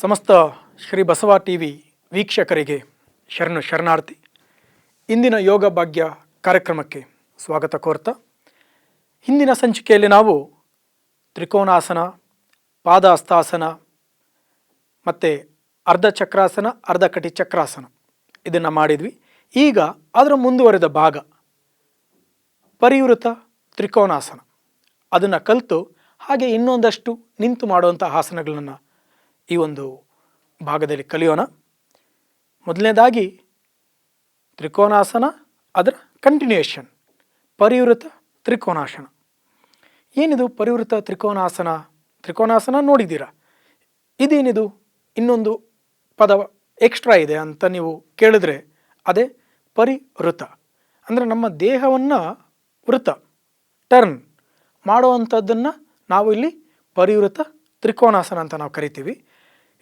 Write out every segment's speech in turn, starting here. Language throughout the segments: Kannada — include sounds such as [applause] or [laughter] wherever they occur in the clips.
ಸಮಸ್ತ ಶ್ರೀ ಬಸವ ಟಿ ವಿ ವೀಕ್ಷಕರಿಗೆ ಶರಣು ಶರಣಾರ್ಥಿ. ಇಂದಿನ ಯೋಗ ಭಾಗ್ಯ ಕಾರ್ಯಕ್ರಮಕ್ಕೆ ಸ್ವಾಗತ ಕೋರ್ತಾ. ಹಿಂದಿನ ಸಂಚಿಕೆಯಲ್ಲಿ ನಾವು ತ್ರಿಕೋನಾಸನ ಪಾದಹಸ್ತಾಸನ ಮತ್ತು ಅರ್ಧ ಚಕ್ರಾಸನ, ಅರ್ಧ ಕಟಿ ಚಕ್ರಾಸನ ಇದನ್ನು ಮಾಡಿದ್ವಿ. ಈಗ ಅದರ ಮುಂದುವರೆದ ಭಾಗ ಪರಿವೃತ ತ್ರಿಕೋನಾಸನ. ಅದನ್ನು ಕಲಿತು ಹಾಗೆ ಇನ್ನೊಂದಷ್ಟು ನಿಂತು ಮಾಡುವಂಥ ಆಸನಗಳನ್ನು ಈ ಒಂದು ಭಾಗದಲ್ಲಿ ಕಲಿಯೋಣ. ಮೊದಲನೇದಾಗಿ ತ್ರಿಕೋನಾಸನ, ಅದರ ಕಂಟಿನ್ಯೂಯೇಷನ್ ಪರಿವೃತ ತ್ರಿಕೋನಾಸನ ಏನಿದು ಪರಿವೃತ ತ್ರಿಕೋನಾಸನ? ತ್ರಿಕೋನಾಸನ ನೋಡಿದ್ದೀರಾ? ಇದೇನಿದು? ಇನ್ನೊಂದು ಪದ ಎಕ್ಸ್ಟ್ರಾ ಇದೆ ಅಂತ ನೀವು ಕೇಳಿದ್ರೆ ಅದೇ ಪರಿವೃತ. ಅಂದರೆ ನಮ್ಮ ದೇಹವನ್ನು ವೃತ ಟರ್ನ್ ಮಾಡುವಂಥದ್ದನ್ನು ನಾವು ಇಲ್ಲಿ ಪರಿವೃತ ತ್ರಿಕೋನಾಸನ ಅಂತ ನಾವು ಕರಿತೀವಿ.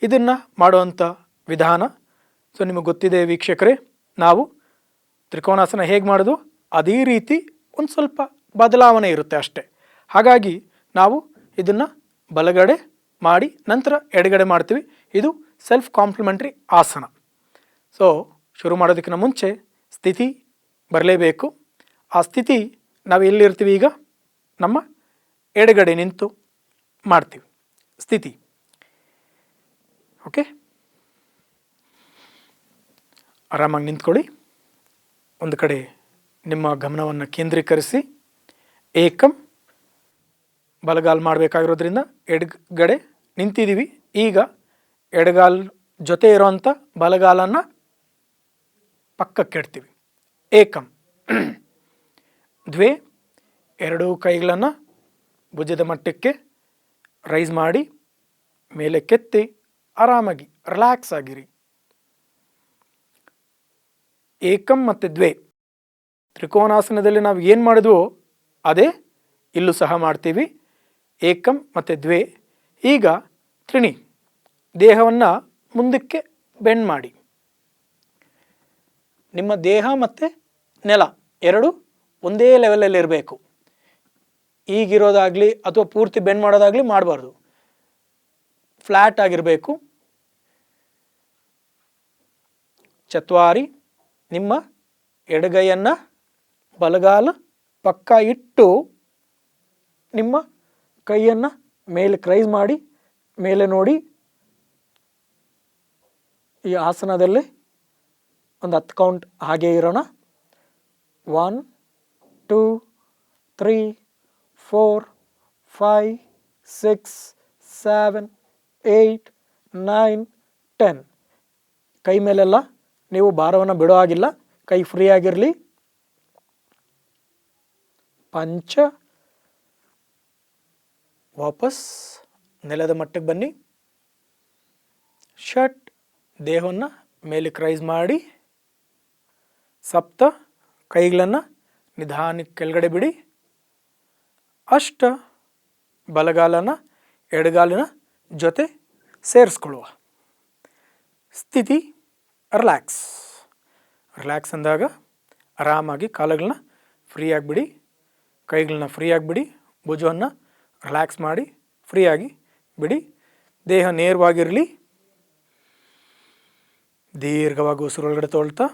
ಇದನ್ನು ಮಾಡುವಂಥ ವಿಧಾನ. ಸೊ ನಿಮಗೆ ಗೊತ್ತಿದೆ ವೀಕ್ಷಕರೇ, ನಾವು ತ್ರಿಕೋನಾಸನ ಹೇಗೆ ಮಾಡೋದು? ಅದೇ ರೀತಿ ಒಂದು ಸ್ವಲ್ಪ ಬದಲಾವಣೆ ಇರುತ್ತೆ ಅಷ್ಟೇ. ಹಾಗಾಗಿ ನಾವು ಇದನ್ನು ಬಲಗಡೆ ಮಾಡಿ, ನಂತರ ಎಡಗಡೆ ಮಾಡ್ತೀವಿ. ಇದು ಸೆಲ್ಫ್ ಕಾಂಪ್ಲಿಮೆಂಟ್ರಿ ಆಸನ. ಸೊ ಶುರು ಮಾಡೋದಕ್ಕಿಂತ ಮುಂಚೆ ಸ್ಥಿತಿ ಬರಲೇಬೇಕು. ಆ ಸ್ಥಿತಿ ನಾವು ಎಲ್ಲಿರ್ತೀವಿ ಈಗ? ನಮ್ಮ ಎಡಗಡೆ ನಿಂತು ಮಾಡ್ತೀವಿ. ಸ್ಥಿತಿ. ಓಕೆ? ಆರಾಮಾಗಿ ನಿಂತ್ಕೊಳ್ಳಿ. ಒಂದು ಕಡೆ ನಿಮ್ಮ ಗಮನವನ್ನು ಕೇಂದ್ರೀಕರಿಸಿ. ಏಕಂ ಬಲಗಾಲ್ ಮಾಡಬೇಕಾಗಿರೋದ್ರಿಂದ ಎಡಗಡೆ ನಿಂತಿದ್ದೀವಿ. ಈಗ ಎಡಗಾಲ್ ಜೊತೆ ಇರೋವಂಥ ಬಲಗಾಲನ್ನು ಪಕ್ಕಕ್ಕೆ ಇಡ್ತೀವಿ ಏಕಂ [clears throat] ದ್ವೇ ಎರಡೂ ಕೈಗಳನ್ನು ಭುಜದ ಮಟ್ಟಕ್ಕೆ ರೈಸ್ ಮಾಡಿ, ಮೇಲೆ ಕೆತ್ತಿ ಆರಾಮಾಗಿ ರಿಲ್ಯಾಕ್ಸ್ ಆಗಿರಿ. ಏಕಂ ಮತ್ತು ದ್ವೇ. ತ್ರಿಕೋನಾಸನದಲ್ಲಿ ನಾವು ಏನು ಮಾಡಿದ್ವೋ, ಅದೇ ಇಲ್ಲೂ ಸಹ ಮಾಡ್ತೀವಿ. ಏಕಂ ಮತ್ತು ದ್ವೇ. ಈಗ ತ್ರಿಣಿ, ದೇಹವನ್ನು ಮುಂದಕ್ಕೆ ಬೆಂಡ್ ಮಾಡಿ. ನಿಮ್ಮ ದೇಹ ಮತ್ತು ನೆಲ ಎರಡು ಒಂದೇ ಲೆವೆಲಲ್ಲಿ ಇರಬೇಕು. ಈಗಿರೋದಾಗಲಿ ಅಥವಾ ಪೂರ್ತಿ ಬೆಂಡ್ ಮಾಡೋದಾಗಲಿ ಮಾಡಬಾರ್ದು. ಫ್ಲ್ಯಾಟ್ ಆಗಿರಬೇಕು. ಚತ್ವಾರಿ ನಿಮ್ಮ ಎಡಗೈಯನ್ನು ಬಲಗಾಲ ಪಕ್ಕ ಇಟ್ಟು ನಿಮ್ಮ ಕೈಯನ್ನು ಮೇಲೆ ಕ್ರೈಸ್ ಮಾಡಿ, ಮೇಲೆ ನೋಡಿ. ಈ ಆಸನದಲ್ಲಿ ಒಂದು ಹತ್ತು ಕೌಂಟ್ ಹಾಗೆ ಇರೋಣ. One two three four five six seven eight nine ten ಕೈ ಮೇಲೆಲ್ಲ ನೀವು ಭಾರವನ್ನು ಬಿಡೋ ಆಗಿಲ್ಲ ಕೈ ಫ್ರೀ ಆಗಿರಲಿ. ಪಂಚ. ವಾಪಸ್. ನೆಲದ ಮಟ್ಟಕ್ಕೆ ಬನ್ನಿ. ಶರ್ಟ್ ದೇಹವನ್ನು ಮೇಲೆ ಕ್ರೈಸ್ ಮಾಡಿ. ಸಪ್ತ. ಕೈಗಳನ್ನು ನಿಧಾನಕ್ಕೆ ಕೆಳಗಡೆ ಬಿಡಿ. ಅಷ್ಟ. ಬಲಗಾಲನ ಎಡಗಾಲಿನ ಜೊತೆ ಸೇರಿಸ್ಕೊಳ್ಳುವ. ಸ್ಥಿತಿ. ರಿಲ್ಯಾಕ್ಸ್ ರಿಲ್ಯಾಕ್ಸ್ ಅಂದಾಗ ಆರಾಮಾಗಿ ಕಾಲುಗಳನ್ನ ಫ್ರೀ ಆಗಿಬಿಡಿ, ಕೈಗಳನ್ನ ಫ್ರೀ ಆಗಿಬಿಡಿ, ಭುಜವನ್ನು ರಿಲ್ಯಾಕ್ಸ್ ಮಾಡಿ ಫ್ರೀಯಾಗಿ ಬಿಡಿ. ದೇಹ ನೇರವಾಗಿರಲಿ. ದೀರ್ಘವಾಗಿ ಉಸಿರು ಒಳಗಡೆ ತೊಳ್ತಾ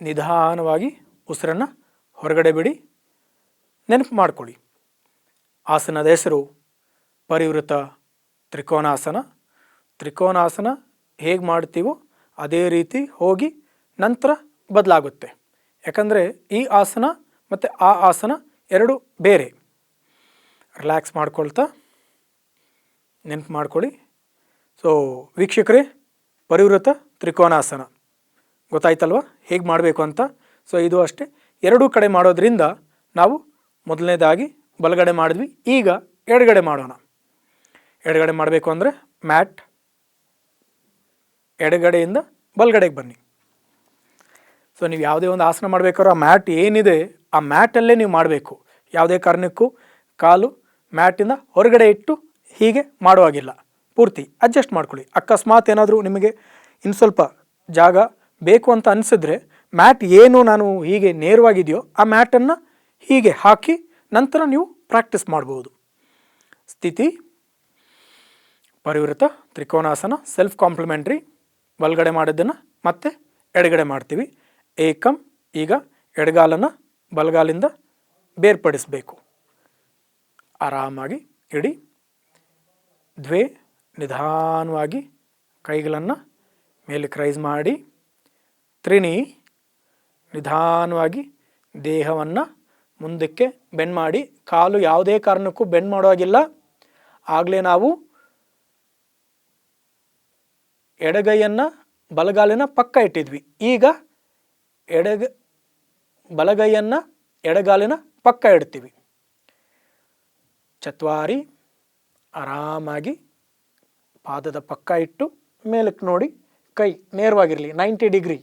ನಿಧಾನವಾಗಿ ಉಸಿರನ್ನು ಹೊರಗಡೆ ಬಿಡಿ. ನೆನಪು ಮಾಡಿಕೊಳ್ಳಿ. ಆಸನದ ಹೆಸರು ಪರಿವೃತ ತ್ರಿಕೋನಾಸನ. ತ್ರಿಕೋನಾಸನ ಹೇಗೆ ಮಾಡ್ತೀವೋ ಅದೇ ರೀತಿ ಹೋಗಿ ನಂತರ ಬದಲಾಗುತ್ತೆ. ಯಾಕಂದರೆ ಈ ಆಸನ ಮತ್ತು ಆ ಆಸನ ಎರಡು ಬೇರೆ. ರಿಲ್ಯಾಕ್ಸ್ ಮಾಡ್ಕೊಳ್ತಾ, ನೆನಪು ಮಾಡ್ಕೊಳ್ಳಿ. ಸೊ ವೀಕ್ಷಕರೇ, ಪರಿವೃತ ತ್ರಿಕೋನಾಸನ. ಗೊತ್ತಾಯ್ತಲ್ವ? ಹೇಗೆ ಮಾಡಬೇಕು ಅಂತ? ಸೊ ಇದು ಅಷ್ಟೇ. ಎರಡೂ ಕಡೆ ಮಾಡೋದ್ರಿಂದ ನಾವು ಮೊದಲನೇದಾಗಿ ಬಲಗಡೆ ಮಾಡಿದ್ವಿ, ಈಗ ಎಡಗಡೆ ಮಾಡೋಣ. ಎಡಗಡೆ ಮಾಡಬೇಕು ಅಂದರೆ ಮ್ಯಾಟ್, ಎಡಗಡೆಯಿಂದ ಬಲಗಡೆಗೆ ಬನ್ನಿ. ಸೊ ನೀವು ಯಾವುದೇ ಒಂದು ಆಸನ ಮಾಡಬೇಕಾದ್ರೂ ಆ ಮ್ಯಾಟ್ ಏನಿದೆ, ಆ ಮ್ಯಾಟಲ್ಲೇ ನೀವು ಮಾಡಬೇಕು. ಯಾವುದೇ ಕಾರಣಕ್ಕೂ ಕಾಲು ಮ್ಯಾಟಿಂದ ಹೊರಗಡೆ ಇಟ್ಟು ಹೀಗೆ ಮಾಡುವಾಗಿಲ್ಲ ಪೂರ್ತಿ ಅಡ್ಜಸ್ಟ್ ಮಾಡ್ಕೊಳ್ಳಿ. ಅಕಸ್ಮಾತ್ ಏನಾದರೂ ನಿಮಗೆ ಇನ್ನು ಸ್ವಲ್ಪ ಜಾಗ ಬೇಕು ಅಂತ ಅನಿಸಿದ್ರೆ ಮ್ಯಾಟ್ ಏನು ನಾನು ಹೀಗೆ ನೇರವಾಗಿದೆಯೋ ಆ ಮ್ಯಾಟನ್ನು ಹೀಗೆ ಹಾಕಿ ನಂತರ ನೀವು ಪ್ರಾಕ್ಟೀಸ್ ಮಾಡ್ಬೋದು. ಸ್ಥಿತಿ, ಪರಿವೃತ, ತ್ರಿಕೋನಾಸನ ಸೆಲ್ಫ್ ಕಾಂಪ್ಲಿಮೆಂಟ್ರಿ ಬಲಗಡೆ ಮಾಡಿದ್ದನ್ನು ಮತ್ತೆ ಎಡಗಡೆ ಮಾಡ್ತೀವಿ. ಏಕಂ ಈಗ ಎಡಗಾಲನ್ನು ಬಲಗಾಲಿಂದ ಬೇರ್ಪಡಿಸಬೇಕು. ಆರಾಮಾಗಿ ಇಡಿ. ದ್ವೇ ನಿಧಾನವಾಗಿ ಕೈಗಳನ್ನು ಮೇಲೆ ಕ್ರೈಸ್ ಮಾಡಿ. ತ್ರಿಣಿ ನಿಧಾನವಾಗಿ ದೇಹವನ್ನು ಮುಂದಕ್ಕೆ ಬೆಂಡ್ ಮಾಡಿ. ಕಾಲು ಯಾವುದೇ ಕಾರಣಕ್ಕೂ ಬೆಂಡ್ ಮಾಡುವಾಗಿಲ್ಲ ಆಗಲೇ ನಾವು ಎಡಗೈಯನ್ನು ಬಲಗಾಲಿನ ಪಕ್ಕ ಇಟ್ಟಿದ್ವಿ. ಈಗ ಎಡಗ, ಬಲಗೈಯನ್ನು ಎಡಗಾಲಿನ ಪಕ್ಕ ಇಡ್ತೀವಿ. ಚತ್ವಾರಿ ಆರಾಮಾಗಿ ಪಾದದ ಪಕ್ಕ ಇಟ್ಟು ಮೇಲಕ್ಕೆ ನೋಡಿ ಕೈ ನೇರವಾಗಿರಲಿ, ನೈಂಟಿ ಡಿಗ್ರಿ.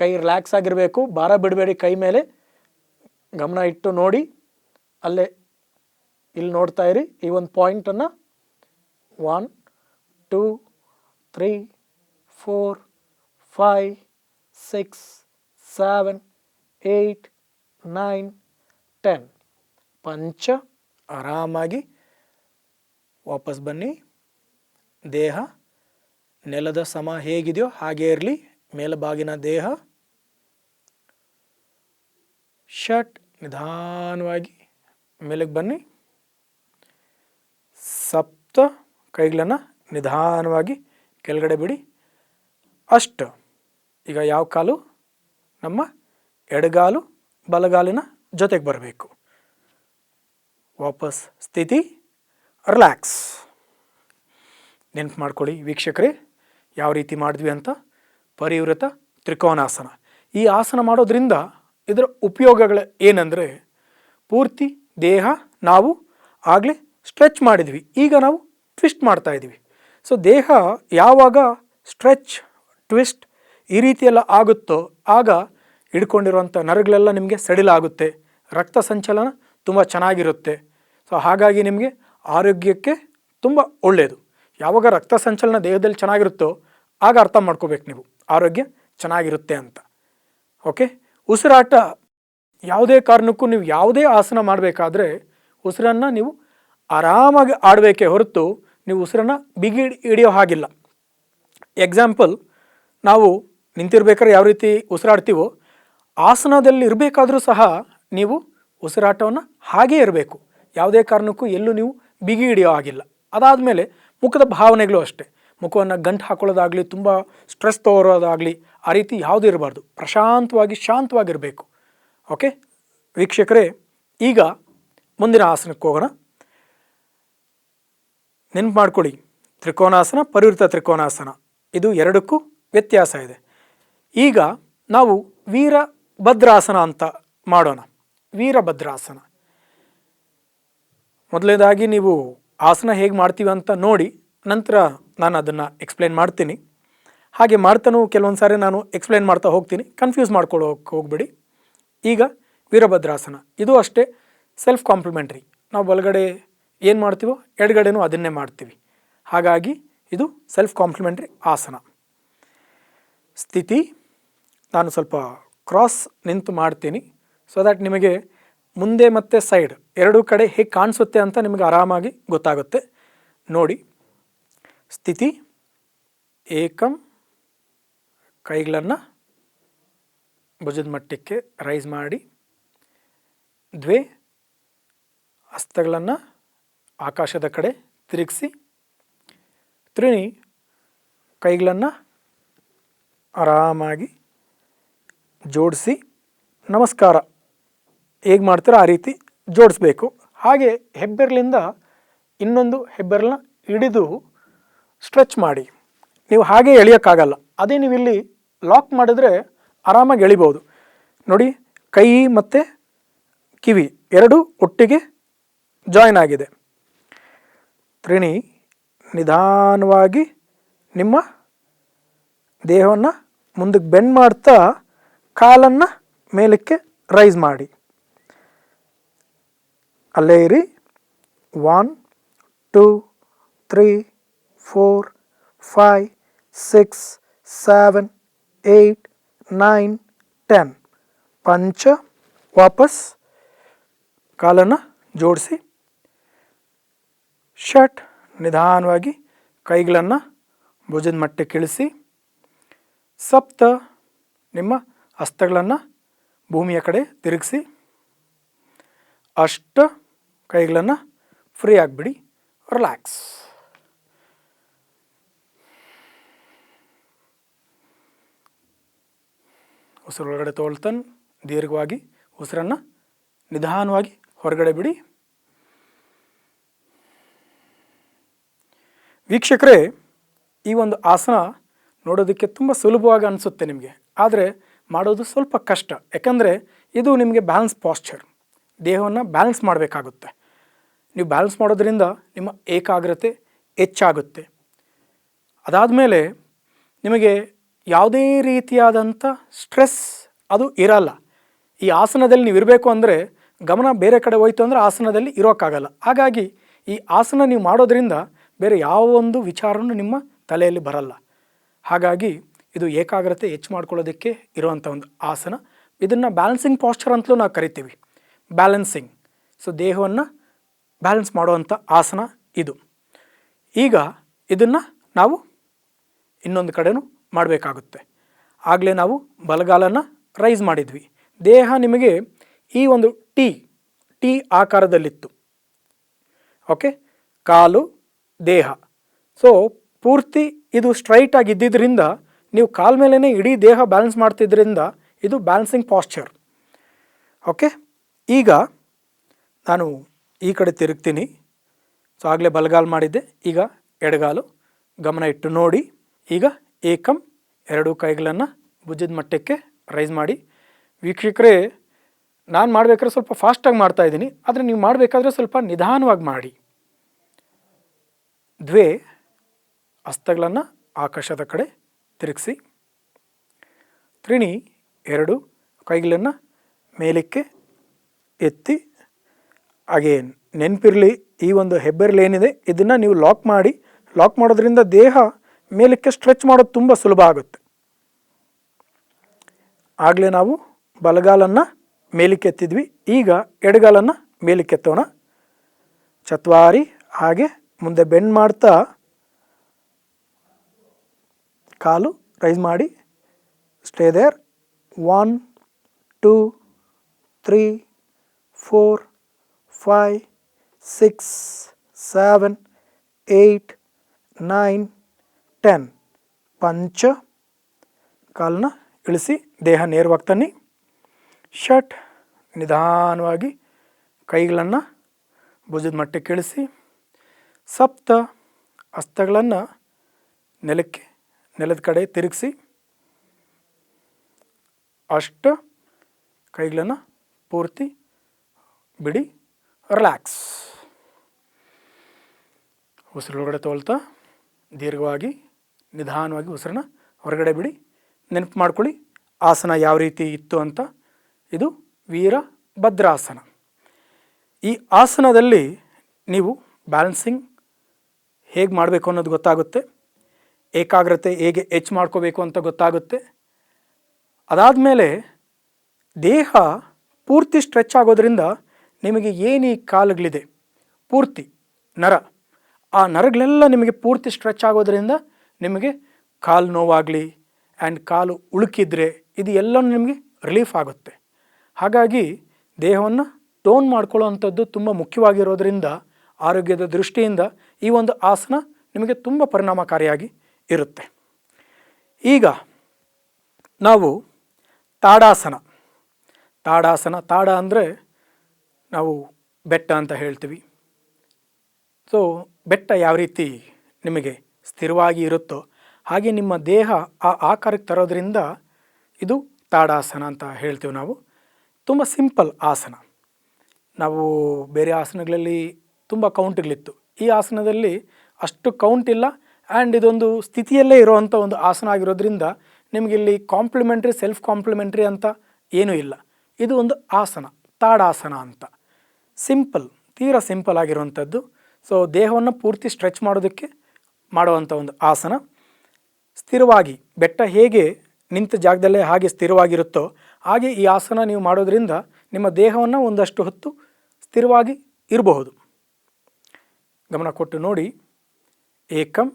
ಕೈ ರಿಲ್ಯಾಕ್ಸ್ ಆಗಿರಬೇಕು, ಭಾರ ಬಿಡಬೇಡಿ ಕೈ ಮೇಲೆ. ಗಮನ ಇಟ್ಟು ನೋಡಿ, ಅಲ್ಲೇ ಇಲ್ಲಿ ನೋಡ್ತಾ ಇರಿ, ಈ ಒಂದು ಪಾಯಿಂಟನ್ನು one, two three, four, five, six, seven, eight, nine, ten. ಪಂಚ, ಆರಾಮಾಗಿ ವಾಪಸ್ ಬನ್ನಿ. ದೇಹ, ನೆಲದ ಸಮ ಹೇಗಿದೆಯೋ ಹಾಗೇ ಇರಲಿ. ಮೇಲ್ಬಾಗಿನ ದೇಹ, ಷಟ್, ನಿಧಾನವಾಗಿ ಮೇಲಕ್ಕೆ ಬನ್ನಿ. ಸಪ್ತ ಕೈಗಳನ್ನು ನಿಧಾನವಾಗಿ ಕೆಳಗಡೆ ಬಿಡಿ. ಅಷ್ಟು. ಈಗ ಯಾವ ಕಾಲು? ನಮ್ಮ ಎಡಗಾಲು, ಬಲಗಾಲಿನ ಜೊತೆಗೆ ಬರಬೇಕು. ವಾಪಸ್ ಸ್ಥಿತಿ. ರಿಲ್ಯಾಕ್ಸ್. ನೆನ್ಪು ಮಾಡ್ಕೊಳ್ಳಿ ವೀಕ್ಷಕರೇ, ಯಾವ ರೀತಿ ಮಾಡಿದ್ವಿ ಅಂತ. ಪರಿವೃತ ತ್ರಿಕೋನಾಸನ. ಈ ಆಸನ ಮಾಡೋದ್ರಿಂದ ಇದರ ಉಪಯೋಗಗಳು ಏನಂದರೆ, ಪೂರ್ತಿ ದೇಹ ನಾವು ಆಗಲೇ ಸ್ಟ್ರೆಚ್ ಮಾಡಿದ್ವಿ. ಈಗ ನಾವು ಟ್ವಿಸ್ಟ್ ಮಾಡ್ತಾ ಇದ್ದೀವಿ ಸೊ ದೇಹ ಯಾವಾಗ ಸ್ಟ್ರೆಚ್ ಟ್ವಿಸ್ಟ್ ಈ ರೀತಿಯೆಲ್ಲ ಆಗುತ್ತೋ ಆಗ ಹಿಡ್ಕೊಂಡಿರುವಂಥ ನರಗಳೆಲ್ಲ ನಿಮಗೆ ಸಡಿಲಾಗುತ್ತೆ ರಕ್ತ ಸಂಚಲನ ತುಂಬ ಚೆನ್ನಾಗಿರುತ್ತೆ. ಸೊ ಹಾಗಾಗಿ ನಿಮಗೆ ಆರೋಗ್ಯಕ್ಕೆ ತುಂಬ ಒಳ್ಳೆಯದು ಯಾವಾಗ ರಕ್ತ ಸಂಚಲನ ದೇಹದಲ್ಲಿ ಚೆನ್ನಾಗಿರುತ್ತೋ ಆಗ ಅರ್ಥ ಮಾಡ್ಕೋಬೇಕು ನೀವು. ಆರೋಗ್ಯ ಚೆನ್ನಾಗಿರುತ್ತೆ ಅಂತ. ಓಕೆ ಉಸಿರಾಟ ಯಾವುದೇ ಕಾರಣಕ್ಕೂ ನೀವು ಯಾವುದೇ ಆಸನ ಮಾಡಬೇಕಾದ್ರೆ ಉಸಿರನ್ನು ನೀವು ಆರಾಮಾಗಿ ಆಡಬೇಕೇ ಹೊರತು ನೀವು ಉಸಿರನ್ನು ಬಿಗಿ ಹಿಡಿಯೋ ಹಾಗಿಲ್ಲ. ಎಕ್ಸಾಂಪಲ್ ನಾವು ನಿಂತಿರ್ಬೇಕಾದ್ರೆ ಯಾವ ರೀತಿ ಉಸಿರಾಡ್ತೀವೋ ಆಸನದಲ್ಲಿ ಇರಬೇಕಾದರೂ ಸಹ ನೀವು ಉಸಿರಾಟವನ್ನು ಹಾಗೇ ಇರಬೇಕು. ಯಾವುದೇ ಕಾರಣಕ್ಕೂ ಎಲ್ಲೂ ನೀವು ಬಿಗಿ ಹಿಡಿಯೋ ಅದಾದ ಮೇಲೆ ಮುಖದ ಭಾವನೆಗಳು ಅಷ್ಟೇ. ಮುಖವನ್ನು ಗಂಟು ಹಾಕೊಳ್ಳೋದಾಗಲಿ, ತುಂಬ ಸ್ಟ್ರೆಸ್ ತೋರೋದಾಗಲಿ ಆ ರೀತಿ ಯಾವುದೂ ಇರಬಾರ್ದು. ಪ್ರಶಾಂತವಾಗಿ ಶಾಂತವಾಗಿರಬೇಕು. ಓಕೆ ವೀಕ್ಷಕರೇ, ಈಗ ಮುಂದಿನ ಆಸನಕ್ಕೆ ಹೋಗೋಣ. ನೆನ್ಪು ಮಾಡ್ಕೊಳ್ಳಿ ತ್ರಿಕೋನಾಸನ, ಪರಿವೃತ ತ್ರಿಕೋನಾಸನ. ಇದು ಎರಡಕ್ಕೂ ವ್ಯತ್ಯಾಸ ಇದೆ. ಈಗ ನಾವು ವೀರಭದ್ರಾಸನ ಅಂತ ಮಾಡೋಣ. ವೀರಭದ್ರಾಸನ. ಮೊದಲನೇದಾಗಿ ನೀವು ಆಸನ ಹೇಗೆ ಮಾಡ್ತೀವಿ ಅಂತ ನೋಡಿ, ನಂತರ ನಾನು ಅದನ್ನು ಎಕ್ಸ್ಪ್ಲೇನ್ ಮಾಡ್ತೀನಿ. ಹಾಗೆ ಮಾಡ್ತಾನೂ ಕೆಲವೊಂದು ಸಾರಿ ನಾನು ಎಕ್ಸ್ಪ್ಲೇನ್ ಮಾಡ್ತಾ ಹೋಗ್ತೀನಿ. ಕನ್ಫ್ಯೂಸ್ ಮಾಡ್ಕೊಳ್ಳೋಕೆ ಹೋಗ್ಬೇಡಿ. ಈಗ ವೀರಭದ್ರಾಸನ. ಇದು ಅಷ್ಟೇ ಸೆಲ್ಫ್ ಕಾಂಪ್ಲಿಮೆಂಟ್ರಿ ನಾವು ಬಲಗಡೆ ಏನು ಮಾಡ್ತೀವೋ, ಎಡಗಡೆನೂ ಅದನ್ನೇ ಮಾಡ್ತೀವಿ. ಹಾಗಾಗಿ ಇದು ಸೆಲ್ಫ್ ಕಾಂಪ್ಲಿಮೆಂಟ್ರಿ ಆಸನ. ಸ್ಥಿತಿ, ನಾನು ಸ್ವಲ್ಪ ಕ್ರಾಸ್ ನಿಂತು ಮಾಡ್ತೀನಿ. ಸೊ ದ್ಯಾಟ್ ನಿಮಗೆ ಮುಂದೆ ಮತ್ತು ಸೈಡ್ ಎರಡೂ ಕಡೆ ಹೇಗೆ ಕಾಣಿಸುತ್ತೆ ಅಂತ ನಿಮಗೆ ಆರಾಮಾಗಿ ಗೊತ್ತಾಗುತ್ತೆ. ನೋಡಿ, ಸ್ಥಿತಿ, ಏಕಂ, ಕೈಗಳನ್ನು ಭುಜದ ಮಟ್ಟಕ್ಕೆ ರೈಸ್ ಮಾಡಿ, ದ್ವೇ ಹಸ್ತಗಳನ್ನು ಆಕಾಶದ ಕಡೆ ತಿರುಗಿಸಿ ತ್ರಿಣಿ ಕೈಗಳನ್ನು ಆರಾಮಾಗಿ ಜೋಡಿಸಿ ನಮಸ್ಕಾರ. ಹೇಗೆ ಮಾಡ್ತೀರೋ ಆ ರೀತಿ ಜೋಡಿಸ್ಬೇಕು. ಹಾಗೆ ಹೆಬ್ಬೆರಳಿಂದ ಇನ್ನೊಂದು ಹೆಬ್ಬೆರಳನ್ನ ಹಿಡಿದು ಸ್ಟ್ರೆಚ್ ಮಾಡಿ. ನೀವು ಹಾಗೆ ಎಳೆಯೋಕ್ಕಾಗಲ್ಲ. ಅದೇ ನೀವು ಲಾಕ್ ಮಾಡಿದ್ರೆ ಆರಾಮಾಗಿ ಎಳಿಬೋದು ನೋಡಿ, ಕೈ ಮತ್ತು ಕಿವಿ ಎರಡು ಒಟ್ಟಿಗೆ ಜಾಯ್ನ್ ಆಗಿದೆ. ತ್ರಿಣಿ ನಿಧಾನವಾಗಿ ನಿಮ್ಮ ದೇಹವನ್ನು ಮುಂದಕ್ಕೆ ಬೆಂಡ್ ಮಾಡ್ತಾ ಕಾಲನ್ನು ಮೇಲಕ್ಕೆ ರೈಸ್ ಮಾಡಿ. ಅಲ್ಲೇ ಇರಿ. One two three four five six seven eight nine ten ಪಂಚ ವಾಪಸ್ ಕಾಲನ್ನು ಜೋಡಿಸಿ. ಷಟ್ ನಿಧಾನವಾಗಿ ಕೈಗಳನ್ನು ಭುಜದ ಮಟ್ಟಕ್ಕೆ ಇಳಿಸಿ ಸಪ್ತ ನಿಮ್ಮ ಹಸ್ತಗಳನ್ನು ಭೂಮಿಯ ಕಡೆ ತಿರುಗಿಸಿ, ಅಷ್ಟ ಕೈಗಳನ್ನು ಫ್ರೀ ಆಗಿಬಿಡಿ ರಿಲ್ಯಾಕ್ಸ್ ಉಸಿರೊಳಗಡೆ ತೋಳ್ತನ್, ದೀರ್ಘವಾಗಿ ಉಸಿರನ್ನು ನಿಧಾನವಾಗಿ ಹೊರಗಡೆ ಬಿಡಿ. ವೀಕ್ಷಕರೇ, ಈ ಒಂದು ಆಸನ ನೋಡೋದಕ್ಕೆ ತುಂಬ ಸುಲಭವಾಗಿ ಅನಿಸುತ್ತೆ ನಿಮಗೆ. ಆದರೆ ಮಾಡೋದು ಸ್ವಲ್ಪ ಕಷ್ಟ. ಯಾಕಂದರೆ ಇದು ನಿಮಗೆ ಬ್ಯಾಲೆನ್ಸ್ ಪಾಸ್ಚರ್ ದೇಹವನ್ನು ಬ್ಯಾಲೆನ್ಸ್ ಮಾಡಬೇಕಾಗುತ್ತೆ. ನೀವು ಬ್ಯಾಲೆನ್ಸ್ ಮಾಡೋದ್ರಿಂದ ನಿಮ್ಮ ಏಕಾಗ್ರತೆ ಹೆಚ್ಚಾಗುತ್ತೆ. ಅದಾದಮೇಲೆ ನಿಮಗೆ ಯಾವುದೇ ರೀತಿಯಾದಂಥ ಸ್ಟ್ರೆಸ್ ಅದು ಇರಲ್ಲ. ಈ ಆಸನದಲ್ಲಿ ನೀವು ಇರಬೇಕು ಅಂದರೆ ಗಮನ ಬೇರೆ ಕಡೆ ಹೋಯ್ತು ಅಂದರೆ ಆಸನದಲ್ಲಿ ಇರೋಕ್ಕಾಗಲ್ಲ. ಹಾಗಾಗಿ ಈ ಆಸನ ನೀವು ಮಾಡೋದ್ರಿಂದ ಬೇರೆ ಯಾವ ಒಂದು ವಿಚಾರವೂ ನಿಮ್ಮ ತಲೆಯಲ್ಲಿ ಬರಲ್ಲ. ಹಾಗಾಗಿ ಇದು ಏಕಾಗ್ರತೆ ಹೆಚ್ಚು ಮಾಡ್ಕೊಳ್ಳೋದಕ್ಕೆ ಇರುವಂಥ ಒಂದು ಆಸನ. ಇದನ್ನು ಬ್ಯಾಲೆನ್ಸಿಂಗ್ ಪಾಸ್ಚರ್ ಅಂತಲೂ ನಾವು ಕರಿತೀವಿ. ಬ್ಯಾಲೆನ್ಸಿಂಗ್ ಸೊ ದೇಹವನ್ನು ಬ್ಯಾಲೆನ್ಸ್ ಮಾಡುವಂಥ ಆಸನ ಇದು. ಈಗ ಇದನ್ನು ನಾವು ಇನ್ನೊಂದು ಕಡೆನೂ ಮಾಡಬೇಕಾಗುತ್ತೆ. ಆಗಲೇ ನಾವು ಬಲಗಾಲನ ರೈಸ್ ಮಾಡಿದ್ವಿ. ದೇಹ ನಿಮಗೆ ಈ ಒಂದು ಟಿ ಟಿ ಆಕಾರದಲ್ಲಿತ್ತು. ಓಕೆ ಕಾಲು ದೇಹ. ಸೊ ಪೂರ್ತಿ ಇದು ಸ್ಟ್ರೈಟ್ ಆಗಿ ಇದ್ದಿದ್ದರಿಂದ ನೀವು ಕಾಲ ಮೇಲೇ ಇಡೀ ದೇಹ ಬ್ಯಾಲೆನ್ಸ್ ಮಾಡ್ತಿದ್ದರಿಂದ ಇದು ಬ್ಯಾಲೆನ್ಸಿಂಗ್ ಪಾಶ್ಚರ್ ಓಕೆ ಈಗ ನಾನು ಈ ಕಡೆ ತಿರುಗ್ತೀನಿ. ಸೊ ಆಗಲೇ ಬಲಗಾಲು ಮಾಡಿದ್ದೆ. ಈಗ ಎಡಗಾಲು ಗಮನ ಇಟ್ಟು ನೋಡಿ. ಈಗ ಏಕಂ ಎರಡು ಕೈಗಳನ್ನು ಭುಜದ ಮಟ್ಟಕ್ಕೆ ರೈಸ್ ಮಾಡಿ. ವೀಕ್ಷಕರೇ, ನಾನು ಮಾಡಬೇಕಾದ್ರೆ ಸ್ವಲ್ಪ ಫಾಸ್ಟಾಗಿ ಮಾಡ್ತಾಯಿದ್ದೀನಿ ಆದರೆ ನೀವು ಮಾಡಬೇಕಾದ್ರೆ ಸ್ವಲ್ಪ ನಿಧಾನವಾಗಿ ಮಾಡಿ. ದ್ವೇ ಹಸ್ತಗಳನ್ನು ಆಕಾಶದ ಕಡೆ ತಿರುಗಿಸಿ. ತ್ರಿಣಿ ಎರಡು ಕೈಗಳನ್ನು ಮೇಲಕ್ಕೆ ಎತ್ತಿ. ಹಾಗೆ ನೆನಪಿರಲಿ, ಈ ಒಂದು ಏನಿದೆ, ಇದನ್ನು ನೀವು ಲಾಕ್ ಮಾಡಿ. ಲಾಕ್ ಮಾಡೋದ್ರಿಂದ ದೇಹ ಮೇಲಕ್ಕೆ ಸ್ಟ್ರೆಚ್ ಮಾಡೋದು ತುಂಬ ಸುಲಭ ಆಗುತ್ತೆ. ಆಗಲೇ ನಾವು ಬಲಗಾಲನ್ನು ಮೇಲಕ್ಕೆ ಎತ್ತಿದ್ವಿ. ಈಗ ಎಡಗಾಲನ್ನು ಮೇಲಕ್ಕೆ ಎತ್ತೋಣ. ಚತ್ವಾರಿ, ಹಾಗೆ ಮುಂದೆ ಬೆಂಡ್ ಮಾಡ್ತಾ ಕಾಲು ರೈಸ್ ಮಾಡಿ stay there. One, two, three, four five six, seven, eight, nine, ten. ಪಂಚ ಕಾಲನ್ನ ಇಳಿಸಿ ದೇಹ ನೇರವಾಗಿ ತನ್ನಿ. ಷಟ್ ನಿಧಾನವಾಗಿ ಕೈಗಳನ್ನು ಭುಜದ ಮಟ್ಟಕ್ಕೆ ಇಳಿಸಿ. ಸಪ್ತ ಹಸ್ತಗಳನ್ನು ನೆಲಕ್ಕೆ, ನೆಲದ ಕಡೆ ತಿರುಗಿಸಿ ಅಷ್ಟ ಕೈಗಳನ್ನು ಪೂರ್ತಿ ಬಿಡಿ, ರಿಲ್ಯಾಕ್ಸ್. ಉಸಿರೊಳಗಡೆ ತೋಲ್ತಾ ದೀರ್ಘವಾಗಿ, ನಿಧಾನವಾಗಿ ಉಸಿರನ್ನ ಹೊರಗಡೆ ಬಿಡಿ, ನೆನಪು ಮಾಡ್ಕೊಳ್ಳಿ, ಆಸನ ಯಾವ ರೀತಿ ಇತ್ತು ಅಂತ. ಇದು ವೀರಭದ್ರಾಸನ ಈ ಆಸನದಲ್ಲಿ ನೀವು ಬ್ಯಾಲೆನ್ಸಿಂಗ್ ಹೇಗೆ ಮಾಡಬೇಕು ಅನ್ನೋದು ಗೊತ್ತಾಗುತ್ತೆ. ಏಕಾಗ್ರತೆ ಹೇಗೆ ಹೆಚ್ಚು ಮಾಡ್ಕೋಬೇಕು ಅಂತ ಗೊತ್ತಾಗುತ್ತೆ. ಅದಾದಮೇಲೆ ದೇಹ ಪೂರ್ತಿ ಸ್ಟ್ರೆಚ್ ಆಗೋದ್ರಿಂದ ನಿಮಗೆ ಏನು ಕಾಲುಗಳಿದೆ, ಪೂರ್ತಿ ನರ, ಆ ನರಗಳೆಲ್ಲ ನಿಮಗೆ ಪೂರ್ತಿ ಸ್ಟ್ರೆಚ್ ಆಗೋದ್ರಿಂದ ನಿಮಗೆ ಕಾಲು ನೋವಾಗಲಿ ಆ್ಯಂಡ್ ಕಾಲು ಉಳುಕಿದ್ರೆ ಇದು ಎಲ್ಲ ನಿಮಗೆ ರಿಲೀಫ್ ಆಗುತ್ತೆ. ಹಾಗಾಗಿ ದೇಹವನ್ನು ಟೋನ್ ಮಾಡ್ಕೊಳ್ಳೋ ಅಂಥದ್ದು ತುಂಬ ಮುಖ್ಯವಾಗಿರೋದ್ರಿಂದ ಆರೋಗ್ಯದ ದೃಷ್ಟಿಯಿಂದ ಈ ಒಂದು ಆಸನ ನಿಮಗೆ ತುಂಬ ಪರಿಣಾಮಕಾರಿಯಾಗಿ ಇರುತ್ತೆ. ಈಗ ನಾವು ತಾಡಾಸನ. ತಾಡಾಸನ, ತಾಡ ಅಂದರೆ ನಾವು ಬೆಟ್ಟ ಅಂತ ಹೇಳ್ತೀವಿ. ಸೊ ಬೆಟ್ಟ ಯಾವ ರೀತಿ ನಿಮಗೆ ಸ್ಥಿರವಾಗಿ ಇರುತ್ತೋ ಹಾಗೆ ನಿಮ್ಮ ದೇಹ ಆ ಆಕಾರಕ್ಕೆ ತರೋದ್ರಿಂದ ಇದು ತಾಡಾಸನ ಅಂತ ಹೇಳ್ತೀವಿ ನಾವು. ತುಂಬ ಸಿಂಪಲ್ ಆಸನ. ನಾವು ಬೇರೆ ಆಸನಗಳಲ್ಲಿ ತುಂಬ ಕೌಂಟ್ಗಳಿತ್ತು ಈ ಆಸನದಲ್ಲಿ ಅಷ್ಟು ಕೌಂಟ್ ಇಲ್ಲ ಆ್ಯಂಡ್ ಇದೊಂದು ಸ್ಥಿತಿಯಲ್ಲೇ ಇರುವಂಥ ಒಂದು ಆಸನ ಆಗಿರೋದ್ರಿಂದ ನಿಮಗಿಲ್ಲಿ ಕಾಂಪ್ಲಿಮೆಂಟ್ರಿ ಸೆಲ್ಫ್ ಕಾಂಪ್ಲಿಮೆಂಟ್ರಿ ಅಂತ ಏನೂ ಇಲ್ಲ. ಇದು ಒಂದು ಆಸನ ತಾಡಾಸನ ಅಂತ. ಸಿಂಪಲ್ ತೀರಾ ಸಿಂಪಲ್ ಆಗಿರುವಂಥದ್ದು ಸೊ ದೇಹವನ್ನು ಪೂರ್ತಿ ಸ್ಟ್ರೆಚ್ ಮಾಡೋದಕ್ಕೆ ಮಾಡುವಂಥ ಒಂದು ಆಸನ. ಸ್ಥಿರವಾಗಿ, ಬೆಟ್ಟ ಹೇಗೆ ನಿಂತ ಜಾಗದಲ್ಲೇ ಹಾಗೆ ಸ್ಥಿರವಾಗಿರುತ್ತೋ ಹಾಗೆ ಈ ಆಸನ ನೀವು ಮಾಡೋದ್ರಿಂದ ನಿಮ್ಮ ದೇಹವನ್ನು ಒಂದಷ್ಟು ಹೊತ್ತು ಸ್ಥಿರವಾಗಿ ಇರಬಹುದು. ಗಮನ ಕೊಟ್ಟು ನೋಡಿ. ಏಕಂ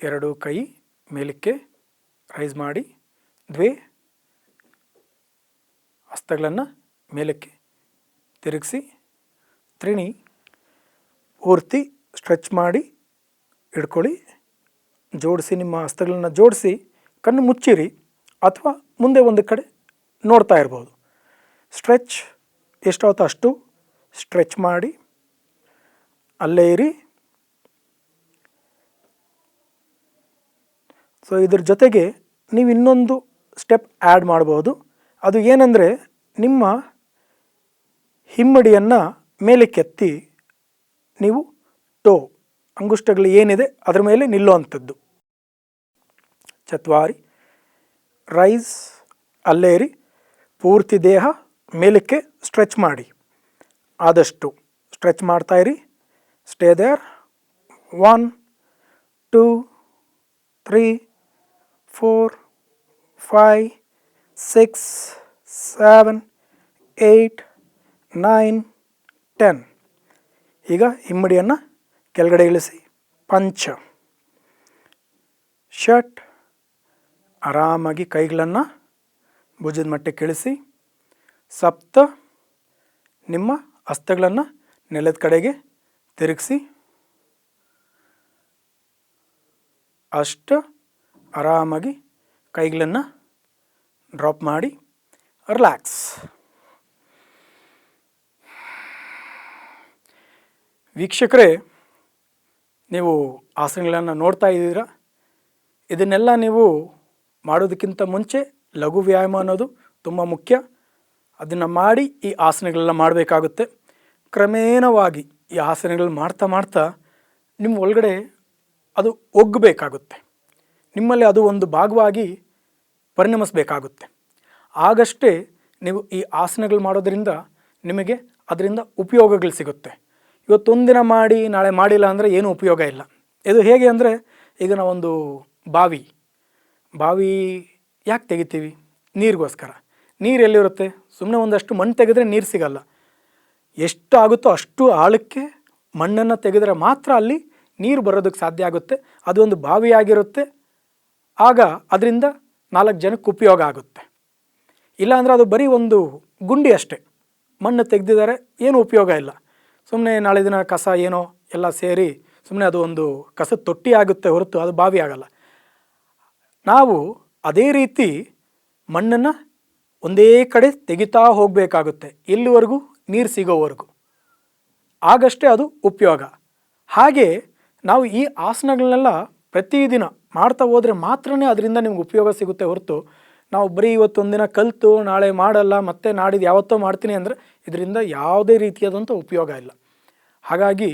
ಎರಡು ಕೈ ಮೇಲಕ್ಕೆ ರೈಸ್ ಮಾಡಿ. ದ್ವೇ ಹಸ್ತಗಳನ್ನು ಮೇಲಕ್ಕೆ ತಿರುಗಿಸಿ. ತ್ರಿಣಿ ಪೂರ್ತಿ ಸ್ಟ್ರೆಚ್ ಮಾಡಿ ಹಿಡ್ಕೊಳ್ಳಿ. ಜೋಡಿಸಿ ನಿಮ್ಮ ಹಸ್ತಗಳನ್ನು ಜೋಡಿಸಿ ಕಣ್ಣು ಮುಚ್ಚಿರಿ ಅಥವಾ ಮುಂದೆ ಒಂದು ಕಡೆ ನೋಡ್ತಾ ಇರ್ಬೋದು. ಸ್ಟ್ರೆಚ್ ಎಷ್ಟಾಗುತ್ತೋ ಅಷ್ಟು ಸ್ಟ್ರೆಚ್ ಮಾಡಿ ಅಲ್ಲೇ ಇರಿ. ಸೊ ಇದ್ರ ಜೊತೆಗೆ ನೀವು ಇನ್ನೊಂದು ಸ್ಟೆಪ್ ಆ್ಯಡ್ ಮಾಡ್ಬೋದು. ಅದು ಏನಂದರೆ ನಿಮ್ಮ ಹಿಮ್ಮಡಿಯನ್ನು ಮೇಲಕ್ಕೆತ್ತಿ ನೀವು ಟೋ ಅಂಗುಷ್ಟಗಳು ಏನಿದೆ ಅದರ ಮೇಲೆ ನಿಲ್ಲುವಂಥದ್ದು. ಚತ್ವಾರಿ, ರೈಸ್ ಅಲ್ಲೇರಿ ಪೂರ್ತಿ ದೇಹ ಮೇಲಕ್ಕೆ ಸ್ಟ್ರೆಚ್ ಮಾಡಿ. ಆದಷ್ಟು ಸ್ಟ್ರೆಚ್ ಮಾಡ್ತಾ stay there one two three four five six seven eight nine ten ಈಗ ಇಮ್ಮಡಿಯನ್ನು ಕೆಳಗಡೆ ಇಳಿಸಿ. ಪಂಚ. ಶರ್ಟ್. ಆರಾಮಾಗಿ ಕೈಗಳನ್ನು ಭುಜದ ಮಟ್ಟಕ್ಕೆ ಇಳಿಸಿ. ಸಪ್ತ. ನಿಮ್ಮ ಹಸ್ತಗಳನ್ನು ನೆಲದ ಕಡೆಗೆ ತಿರುಗಿಸಿ. ಅಷ್ಟು ಆರಾಮಾಗಿ ಕೈಗಳನ್ನು ಡ್ರಾಪ್ ಮಾಡಿ ರಿಲ್ಯಾಕ್ಸ್. ವೀಕ್ಷಕರೇ, ನೀವು ಆಸನಗಳನ್ನು ನೋಡ್ತಾ ಇದ್ದೀರಾ? ಇದನ್ನೆಲ್ಲ ನೀವು ಮಾಡೋದಕ್ಕಿಂತ ಮುಂಚೆ ಲಘು ವ್ಯಾಯಾಮ ಅನ್ನೋದು ತುಂಬ ಮುಖ್ಯ. ಅದನ್ನು ಮಾಡಿ ಈ ಆಸನಗಳೆಲ್ಲ ಮಾಡಬೇಕಾಗುತ್ತೆ. ಕ್ರಮೇಣವಾಗಿ ಈ ಆಸನಗಳು ಮಾಡ್ತಾ ಮಾಡ್ತಾ ನಿಮ್ಮ ಒಳಗಡೆ ಅದು ಒಗ್ಗಬೇಕಾಗುತ್ತೆ. ನಿಮ್ಮಲ್ಲಿ ಅದು ಒಂದು ಭಾಗವಾಗಿ ಪರಿಣಮಿಸಬೇಕಾಗುತ್ತೆ. ಆಗಷ್ಟೇ ನೀವು ಈ ಆಸನಗಳು ಮಾಡೋದರಿಂದ ನಿಮಗೆ ಅದರಿಂದ ಉಪಯೋಗಗಳು ಸಿಗುತ್ತೆ. ಇವತ್ತೊಂದಿನ ಮಾಡಿ, ನಾಳೆ ಮಾಡಿಲ್ಲ ಅಂದರೆ ಏನೂ ಉಪಯೋಗ ಇಲ್ಲ. ಇದು ಹೇಗೆ ಅಂದರೆ ಈಗ ನಾವೊಂದು ಬಾವಿ ಬಾವಿ ಯಾಕೆ ತೆಗಿತೀವಿ? ನೀರಿಗೋಸ್ಕರ. ನೀರು ಎಲ್ಲಿರುತ್ತೆ? ಸುಮ್ಮನೆ ಒಂದಷ್ಟು ಮಣ್ಣು ತೆಗೆದ್ರೆ ನೀರು ಸಿಗಲ್ಲ. ಎಷ್ಟು ಆಗುತ್ತೋ ಅಷ್ಟು ಆಳಕ್ಕೆ ಮಣ್ಣನ್ನು ತೆಗೆದರೆ ಮಾತ್ರ ಅಲ್ಲಿ ನೀರು ಬರೋದಕ್ಕೆ ಸಾಧ್ಯ ಆಗುತ್ತೆ. ಅದು ಒಂದು ಬಾವಿಯಾಗಿರುತ್ತೆ. ಆಗ ಅದರಿಂದ ನಾಲ್ಕು ಜನಕ್ಕೆ ಉಪಯೋಗ ಆಗುತ್ತೆ. ಇಲ್ಲಾಂದರೆ ಅದು ಬರೀ ಒಂದು ಗುಂಡಿ ಅಷ್ಟೇ. ಮಣ್ಣು ತೆಗೆದಿದ್ದಾರೆ, ಏನು ಉಪಯೋಗ ಇಲ್ಲ. ಸುಮ್ಮನೆ ನಾಳೆ ದಿನ ಕಸ ಏನೋ ಎಲ್ಲ ಸೇರಿ ಸುಮ್ಮನೆ ಅದು ಒಂದು ಕಸದ ತೊಟ್ಟಿ ಆಗುತ್ತೆ ಹೊರತು, ಅದು ಬಾವಿ ಆಗಲ್ಲ. ನಾವು ಅದೇ ರೀತಿ ಮಣ್ಣನ್ನು ಒಂದೇ ಕಡೆ ತೆಗಿತಾ ಹೋಗಬೇಕಾಗುತ್ತೆ. ಎಲ್ಲಿವರೆಗೂ ನೀರು ಸಿಗೋವರೆಗೂ. ಆಗಷ್ಟೇ ಅದು ಉಪಯೋಗ. ಹಾಗೆ ನಾವು ಈ ಆಸನಗಳನ್ನೆಲ್ಲ ಪ್ರತಿದಿನ ಮಾಡ್ತಾ ಹೋದರೆ ಮಾತ್ರನೇ ಅದರಿಂದ ನಿಮ್ಗೆ ಉಪಯೋಗ ಸಿಗುತ್ತೆ ಹೊರತು ನಾವು ಬರೀ ಇವತ್ತೊಂದಿನ ಕಲಿತು ನಾಳೆ ಮಾಡಲ್ಲ, ಮತ್ತೆ ನಾಡಿದ್ದು ಯಾವತ್ತೋ ಮಾಡ್ತೀನಿ ಅಂದರೆ ಇದರಿಂದ ಯಾವುದೇ ರೀತಿಯಾದಂಥ ಉಪಯೋಗ ಇಲ್ಲ. ಹಾಗಾಗಿ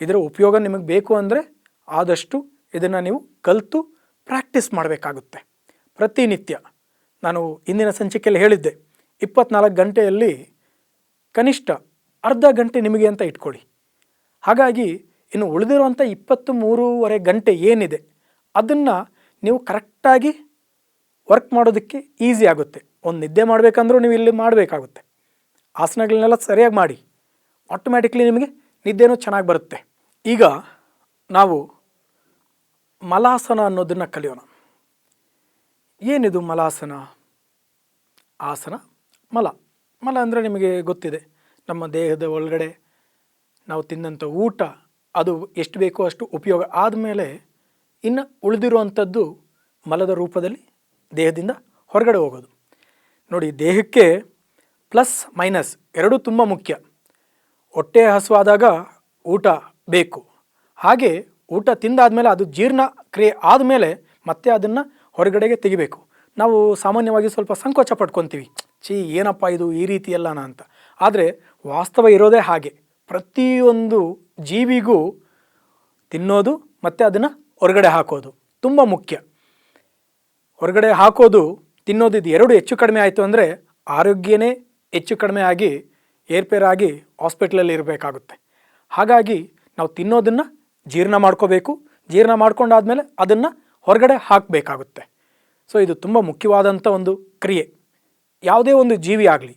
ಇದರ ಉಪಯೋಗ ನಿಮಗೆ ಬೇಕು ಅಂದರೆ ಆದಷ್ಟು ಇದನ್ನು ನೀವು ಕಲಿತು ಪ್ರಾಕ್ಟೀಸ್ ಮಾಡಬೇಕಾಗುತ್ತೆ. ಪ್ರತಿನಿತ್ಯ. ನಾನು ಇಂದಿನ ಸಂಚಿಕೆಯಲ್ಲಿ ಹೇಳಿದ್ದೆ, ಇಪ್ಪತ್ನಾಲ್ಕು ಗಂಟೆಯಲ್ಲಿ ಕನಿಷ್ಠ ಅರ್ಧ ಗಂಟೆ ನಿಮಗೆ ಅಂತ ಇಟ್ಕೊಳ್ಳಿ. ಹಾಗಾಗಿ ಇನ್ನು ಉಳಿದಿರುವಂಥ ಇಪ್ಪತ್ತು ಮೂರುವರೆ ಗಂಟೆ ಏನಿದೆ, ಅದನ್ನು ನೀವು ಕರೆಕ್ಟಾಗಿ ವರ್ಕ್ ಮಾಡೋದಕ್ಕೆ ಈಸಿ ಆಗುತ್ತೆ. ಒಂದು ನಿದ್ದೆ ಮಾಡಬೇಕಂದ್ರೂ ನೀವು ಇಲ್ಲಿ ಮಾಡಬೇಕಾಗುತ್ತೆ. ಆಸನಗಳನ್ನೆಲ್ಲ ಸರಿಯಾಗಿ ಮಾಡಿ ಆಟೋಮ್ಯಾಟಿಕ್ಲಿ ನಿಮಗೆ ನಿದ್ದೆನೂ ಚೆನ್ನಾಗಿ ಬರುತ್ತೆ. ಈಗ ನಾವು ಮಲಾಸನ ಅನ್ನೋದನ್ನು ಕಲಿಯೋಣ. ಏನಿದು ಮಲಾಸನ? ಆಸನ, ಮಲ. ಮಲ ಅಂದರೆ ನಿಮಗೆ ಗೊತ್ತಿದೆ. ನಮ್ಮ ದೇಹದ ಒಳಗಡೆ ನಾವು ತಿಂದಂಥ ಊಟ, ಅದು ಎಷ್ಟು ಬೇಕೋ ಅಷ್ಟು ಉಪಯೋಗ ಆದಮೇಲೆ ಇನ್ನು ಉಳಿದಿರುವಂಥದ್ದು ಮಲದ ರೂಪದಲ್ಲಿ ದೇಹದಿಂದ ಹೊರಗಡೆ ಹೋಗೋದು. ನೋಡಿ, ದೇಹಕ್ಕೆ ಪ್ಲಸ್ ಮೈನಸ್ ಎರಡೂ ತುಂಬ ಮುಖ್ಯ. ಹೊಟ್ಟೆ ಹಸುವಾದಾಗ ಊಟ ಬೇಕು. ಹಾಗೆ ಊಟ ತಿಂದಾದಮೇಲೆ ಅದು ಜೀರ್ಣ ಕ್ರಿಯೆ ಆದಮೇಲೆ ಮತ್ತೆ ಅದನ್ನು ಹೊರಗಡೆಗೆ ತೆಗಿಬೇಕು. ನಾವು ಸಾಮಾನ್ಯವಾಗಿ ಸ್ವಲ್ಪ ಸಂಕೋಚ ಪಡ್ಕೊತೀವಿ. ಛೀ, ಏನಪ್ಪ ಇದು ಈ ರೀತಿ ಅಂತ. ಆದರೆ ವಾಸ್ತವ ಇರೋದೇ ಹಾಗೆ. ಪ್ರತಿಯೊಂದು ಜೀವಿಗೂ ತಿನ್ನೋದು ಮತ್ತು ಅದನ್ನು ಹೊರಗಡೆ ಹಾಕೋದು ತುಂಬ ಮುಖ್ಯ. ಹೊರಗಡೆ ಹಾಕೋದು, ತಿನ್ನೋದು ಇದು ಎರಡು ಹೆಚ್ಚು ಕಡಿಮೆ ಆಯಿತು ಅಂದರೆ ಆರೋಗ್ಯನೇ ಹೆಚ್ಚು ಕಡಿಮೆ ಆಗಿ ಏರ್ಪೇರಾಗಿ ಹಾಸ್ಪಿಟ್ಲಲ್ಲಿ ಇರಬೇಕಾಗುತ್ತೆ. ಹಾಗಾಗಿ ನಾವು ತಿನ್ನೋದನ್ನು ಜೀರ್ಣ ಮಾಡ್ಕೋಬೇಕು. ಜೀರ್ಣ ಮಾಡ್ಕೊಂಡಾದ್ಮೇಲೆ ಅದನ್ನು ಹೊರಗಡೆ ಹಾಕಬೇಕಾಗುತ್ತೆ. ಸೊ ಇದು ತುಂಬ ಮುಖ್ಯವಾದಂಥ ಒಂದು ಕ್ರಿಯೆ. ಯಾವುದೇ ಒಂದು ಜೀವಿ ಆಗಲಿ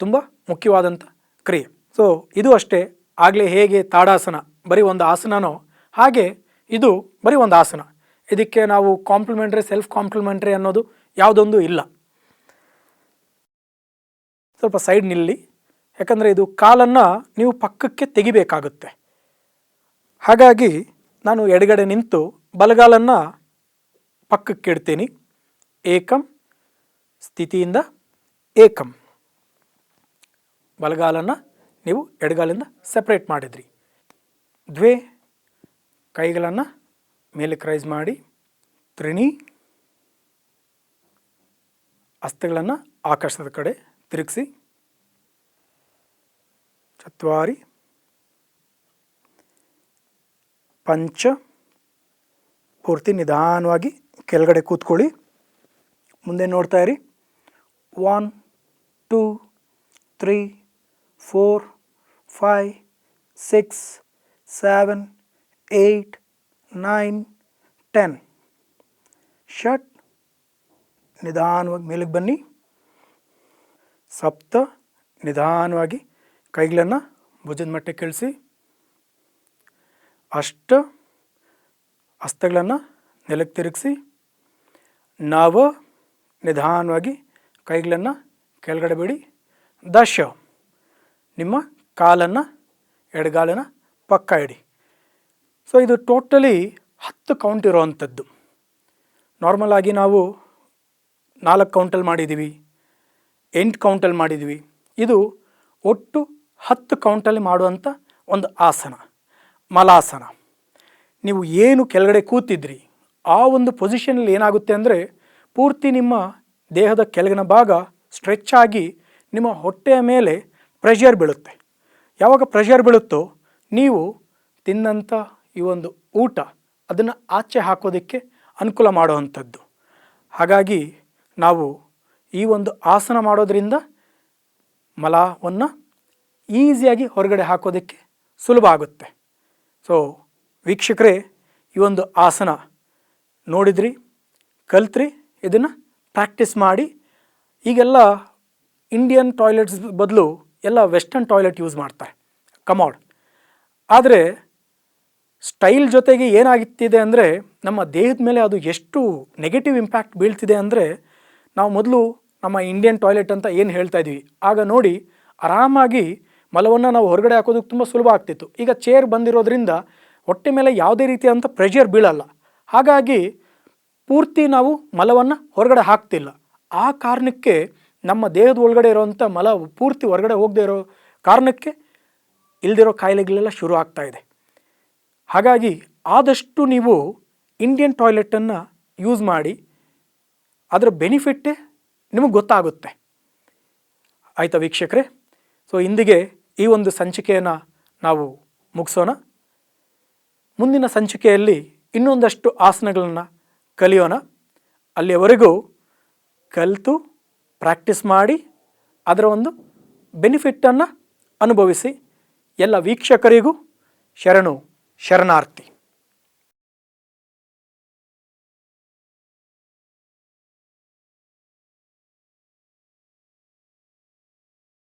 ತುಂಬ ಮುಖ್ಯವಾದಂಥ ಕ್ರಿಯೆ. ಸೊ ಇದು ಅಷ್ಟೇ. ಆಗಲೇ ಹೇಗೆ ತಾಡಾಸನ, ಬರೀ ಒಂದು ಆಸನನೋ? ಹಾಗೆ ಇದು ಬರೀ ಒಂದು ಆಸನ. ಇದಕ್ಕೆ ನಾವು ಕಾಂಪ್ಲಿಮೆಂಟ್ರಿ ಸೆಲ್ಫ್ ಕಾಂಪ್ಲಿಮೆಂಟ್ರಿ ಅನ್ನೋದು ಯಾವುದೊಂದು ಇಲ್ಲ. ಸ್ವಲ್ಪ ಸೈಡ್ ನಿಲ್ಲಿ. ಯಾಕಂದರೆ ಇದು ಕಾಲನ್ನು ನೀವು ಪಕ್ಕಕ್ಕೆ ತೆಗಿಬೇಕಾಗುತ್ತೆ. ಹಾಗಾಗಿ ನಾನು ಎಡಗಡೆ ನಿಂತು ಬಲಗಾಲನ್ನು ಪಕ್ಕಕ್ಕೆ ಇಡ್ತೀನಿ ಏಕಂ ಸ್ಥಿತಿಯಿಂದ ಏಕಂ. ಬಲಗಾಲನ್ನು ನೀವು ಎಡಗಾಲಿಂದ ಸಪ್ರೇಟ್ ಮಾಡಿದ್ರಿ. ದ್ವೇ, ಕೈಗಳನ್ನು ಮೇಲೆ ಕ್ರೈಸ್ ಮಾಡಿ, ತ್ರಿಣಿ ಹಸ್ತಗಳನ್ನು ಆಕಾಶದ ಕಡೆ ತಿರುಗಿಸಿ, ಚತ್ವಾರಿ, ಪಂಚ, ಪೂರ್ತಿ ನಿಧಾನವಾಗಿ ಕೆಳಗಡೆ ಕೂತ್ಕೊಳ್ಳಿ. ಮುಂದೆ ನೋಡ್ತಾ ಇರಿ. One two, three, four five six, seven, eight, nine, ten. ಷಟ್. ನಿಧಾನವಾಗಿ ಮೇಲಕ್ಕೆ ಬನ್ನಿ. ಸಪ್ತ. ನಿಧಾನವಾಗಿ ಕೈಗಳನ್ನು ಭುಜದ ಮಟ್ಟಕ್ಕೆ ಇಳಿಸಿ ಅಷ್ಟ. ಹಸ್ತಗಳನ್ನು ನೆಲಕ್ಕೆ ತಿರುಗಿಸಿ. ನವ ನಿಧಾನವಾಗಿ ಕೈಗಳನ್ನು ಕೆಳಗಡೆ ಬಿಡಿ. ದಶ ನಿಮ್ಮ ಕಾಲನ್ನು, ಎಡಗಾಲನ್ನು ಪಕ್ಕ ಇಡಿ. ಸೊ ಇದು ಟೋಟಲಿ ಹತ್ತು ಕೌಂಟ್ ಇರೋವಂಥದ್ದು ನಾರ್ಮಲ್ ಆಗಿ ನಾವು ನಾಲ್ಕು ಕೌಂಟಲ್ಲಿ ಮಾಡಿದ್ದೀವಿ ಎಂಟು ಕೌಂಟಲ್ಲಿ ಮಾಡಿದ್ದೀವಿ ಇದು ಒಟ್ಟು ಹತ್ತು ಕೌಂಟಲ್ಲಿ ಮಾಡುವಂಥ ಒಂದು ಆಸನ, ಮಲಾಸನ. ನೀವು ಏನು ಕೆಳಗಡೆ ಕೂತಿದ್ರಿ, ಆ ಒಂದು ಪೊಸಿಷನಲ್ಲಿ ಏನಾಗುತ್ತೆ ಅಂದರೆ ಪೂರ್ತಿ ನಿಮ್ಮ ದೇಹದ ಕೆಳಗಿನ ಭಾಗ ಸ್ಟ್ರೆಚ್ ಆಗಿ ನಿಮ್ಮ ಹೊಟ್ಟೆಯ ಮೇಲೆ ಪ್ರೆಷರ್ ಬೀಳುತ್ತೆ. ಯಾವಾಗ ಪ್ರೆಷರ್ ಬೀಳುತ್ತೋ ನೀವು ತಿನ್ನಂಥ ಈ ಒಂದು ಊಟ ಅದನ್ನು ಆಚೆ ಹಾಕೋದಕ್ಕೆ ಅನುಕೂಲ ಮಾಡುವಂಥದ್ದು. ಹಾಗಾಗಿ ನಾವು ಈ ಒಂದು ಆಸನ ಮಾಡೋದರಿಂದ ಮಲವನ್ನು ಈಸಿಯಾಗಿ ಹೊರಗಡೆ ಹಾಕೋದಕ್ಕೆ ಸುಲಭ ಆಗುತ್ತೆ. ಸೊ ವೀಕ್ಷಕರೇ, ಈ ಒಂದು ಆಸನ ನೋಡಿದ್ರಿ, ಕಲ್ತ್ರಿ, ಇದನ್ನು ಪ್ರಾಕ್ಟೀಸ್ ಮಾಡಿ ಈಗೆಲ್ಲ ಇಂಡಿಯನ್ ಟಾಯ್ಲೆಟ್ಸ್ ಬದಲು ಎಲ್ಲ ವೆಸ್ಟರ್ನ್ ಟಾಯ್ಲೆಟ್ ಯೂಸ್ ಮಾಡ್ತಾರೆ. ಕಮೋಡ್ ಆದರೆ ಸ್ಟೈಲ್ ಜೊತೆಗೆ ಏನಾಗುತ್ತಿದೆ ಅಂದರೆ ನಮ್ಮ ದೇಹದ ಮೇಲೆ ಅದು ಎಷ್ಟು ನೆಗೆಟಿವ್ ಇಂಪ್ಯಾಕ್ಟ್ ಬೀಳ್ತಿದೆ ಅಂದರೆ ನಾವು ಮೊದಲು ನಮ್ಮ ಇಂಡಿಯನ್ ಟಾಯ್ಲೆಟ್ ಅಂತ ಏನು ಹೇಳ್ತಾ ಇದ್ವಿ? ಆಗ ನೋಡಿ ಆರಾಮಾಗಿ ಮಲವನ್ನು ನಾವು ಹೊರಗಡೆ ಹಾಕೋದಕ್ಕೆ ತುಂಬ ಸುಲಭ ಆಗ್ತಿತ್ತು. ಈಗ ಚೇರ್ ಬಂದಿರೋದ್ರಿಂದ ಹೊಟ್ಟೆ ಮೇಲೆ ಯಾವುದೇ ರೀತಿಯಾದಂಥ ಪ್ರೆಷರ್ ಬೀಳಲ್ಲ. ಹಾಗಾಗಿ ಪೂರ್ತಿ ನಾವು ಮಲವನ್ನು ಹೊರಗಡೆ ಹಾಕ್ತಿಲ್ಲ. ಆ ಕಾರಣಕ್ಕೆ ನಮ್ಮ ದೇಹದ ಒಳಗಡೆ ಇರೋವಂಥ ಮಲ ಪೂರ್ತಿ ಹೊರಗಡೆ ಹೋಗದೆ ಇರೋ ಕಾರಣಕ್ಕೆ ಇಲ್ದಿರೋ ಕಾಯಿಲೆಗಳೆಲ್ಲ ಶುರು ಆಗ್ತಾ ಇದೆ. ಹಾಗಾಗಿ ಆದಷ್ಟು ನೀವು ಇಂಡಿಯನ್ ಟಾಯ್ಲೆಟನ್ನು ಯೂಸ್ ಮಾಡಿ, ಅದರ ಬೆನಿಫಿಟ್ಟೇ ನಿಮಗೆ ಗೊತ್ತಾಗುತ್ತೆ. ಆಯಿತಾ ವೀಕ್ಷಕರೇ? ಸೊ ಇಂದಿಗೆ ಈ ಒಂದು ಸಂಚಿಕೆಯನ್ನು ನಾವು ಮುಗಿಸೋಣ. ಮುಂದಿನ ಸಂಚಿಕೆಯಲ್ಲಿ ಇನ್ನೊಂದಷ್ಟು ಆಸನಗಳನ್ನು ಕಲಿಯೋಣ. ಅಲ್ಲಿಯವರೆಗೂ ಕಲಿತು ಪ್ರಾಕ್ಟೀಸ್ ಮಾಡಿ ಅದರ ಒಂದು ಬೆನಿಫಿಟ್ಟನ್ನು ಅನುಭವಿಸಿ ಎಲ್ಲ ವೀಕ್ಷಕರಿಗೂ ಶರಣು ಶರಣಾರ್ಥಿ.